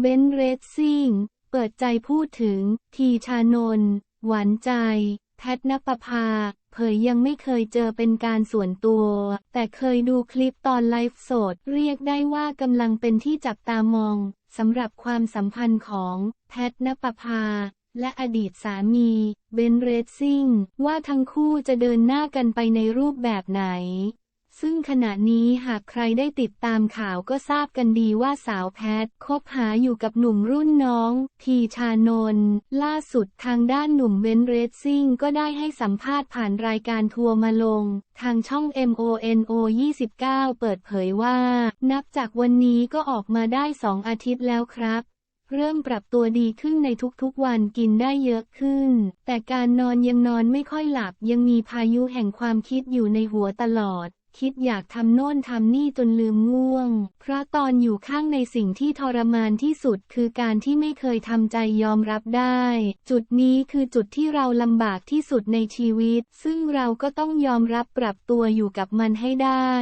เบนซ์เรซซิ่ง เปิดใจพูดถึง ทีชานนท์หวานใจ แพทนปภา เผยยังไม่เคยเจอเป็นการส่วนตัว แต่เคยดูคลิปตอนไลฟ์สด เรียกได้ว่ากำลังเป็นที่จับตามองสำหรับความสัมพันธ์ของ แพทนปภา และอดีตสามี เบนเรซซิ่ง ว่าทั้งคู่จะเดินหน้ากันไปในรูปแบบไหน ซึ่งขณะนี้หากใครได้ติดตามข่าวก็ทราบกันดีว่าสาวแพทคบหาอยู่กับหนุ่มรุ่นน้อง ทีชานนท์ล่าสุดทางด้านหนุ่มเบนเรซซิ่งก็ได้ให้สัมภาษณ์ผ่านรายการทัวร์มาลง ทางช่อง MONO 29 เปิดเผยว่า นับจากวันนี้ก็ออกมาได้สองอาทิตย์แล้วครับ เริ่มปรับตัวดีขึ้นในทุกๆวันกินได้เยอะขึ้น แต่การนอนยังนอนไม่ค่อยหลับยังมีพายุแห่งความคิดอยู่ในหัวตลอด คิดอยากทำโน่นทำนี่จนลืมง่วง เพราะตอนอยู่ข้างในสิ่งที่ทรมานที่สุดคือการที่ไม่เคยทำใจยอมรับได้ จุดนี้คือจุดที่เราลำบากที่สุดในชีวิต ซึ่งเราก็ต้องยอมรับปรับตัวอยู่กับมันให้ได้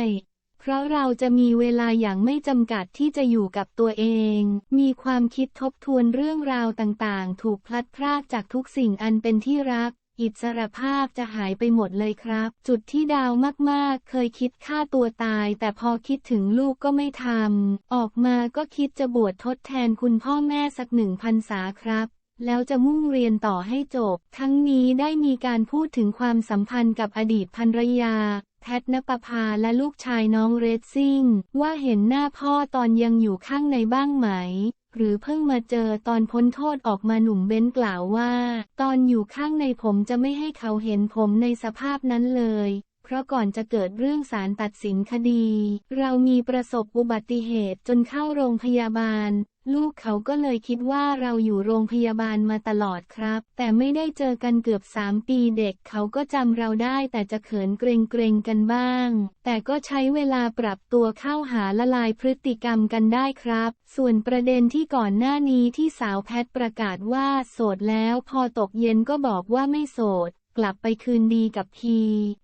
เพราะเราจะมีเวลาอย่างไม่จำกัดที่จะอยู่กับตัวเอง มีความคิดทบทวนเรื่องราวต่างๆ ถูกพลัดพรากจากทุกสิ่งอันเป็นที่รัก อิสรภาพจะหายไปหมดเลยครับ จุดที่ดาวมากๆ เคยคิดฆ่าตัวตาย แต่พอคิดถึงลูกก็ไม่ทำ ออกมาก็คิดจะบวชทดแทนคุณพ่อแม่สักหนึ่งพรรษาครับแล้วจะมุ่งเรียนต่อให้จบ ทั้งนี้ได้มีการพูดถึงความสัมพันธ์กับอดีตภรรยา แพทนปภาและลูกชายน้องเรซซิ่ง ว่าเห็นหน้าพ่อตอนยังอยู่ข้างในบ้างไหม หรือเพิ่งมาเจอตอนพ้นโทษออกมาหนุ่มเบ้นกล่าวว่า ตอนอยู่ข้างในผมจะไม่ให้เขาเห็นผมในสภาพนั้นเลยเพราะก่อนจะเกิดเรื่องศาลตัดสินคดี เรามีประสบอุบัติเหตุจนเข้าโรงพยาบาล ลูกเขาก็เลยคิดว่าเราอยู่โรงพยาบาลมาตลอดครับ แต่ไม่ได้เจอกันเกือบสามปีเด็กเขาก็จำเราได้แต่จะเขินเกรงเกรงกันบ้าง แต่ก็ใช้เวลาปรับตัวเข้าหาละลายพฤติกรรมกันได้ครับ ส่วนประเด็นที่ก่อนหน้านี้ที่สาวแพทประกาศว่าโสดแล้ว พอตกเย็นก็บอกว่าไม่โสด กลับไปคืนดีกับพี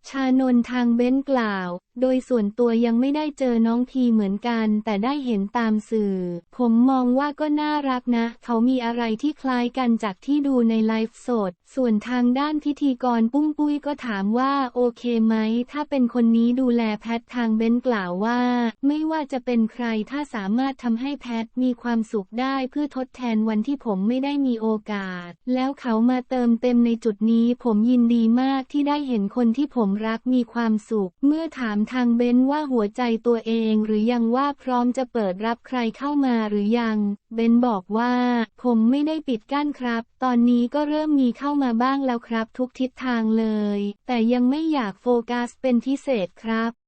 ชานนทางเบ้นกล่าว โดยส่วนตัวยังไม่ได้เจอน้องพีเหมือนกัน แต่ได้เห็นตามสื่อ ผมมองว่าก็น่ารักนะ เขามีอะไรที่คล้ายกันจากที่ดูในไลฟ์สด ส่วนทางด้านพิธีกรปุ้มปุ้ยก็ถามว่าโอเคไหม ถ้าเป็นคนนี้ดูแลแพททางเบ้นกล่าวว่า ไม่ว่าจะเป็นใครถ้าสามารถทำให้แพทมีความสุขได้เพื่อทดแทนวันที่ผมไม่ได้มีโอกาส แล้วเขามาเติมเต็มในจุดนี้ผมยินนดีมากที่ได้เห็นคนที่ผมรักมีความสุข เมื่อถามทางเบนว่าหัวใจตัวเองหรือยังว่าพร้อมจะเปิดรับใครเข้ามาหรือยัง เบนบอกว่า ผมไม่ได้ปิดกั้นครับ ตอนนี้ก็เริ่มมีเข้ามาบ้างแล้วครับ ทุกทิศทางเลย แต่ยังไม่อยากโฟกัสเป็นพิเศษครับ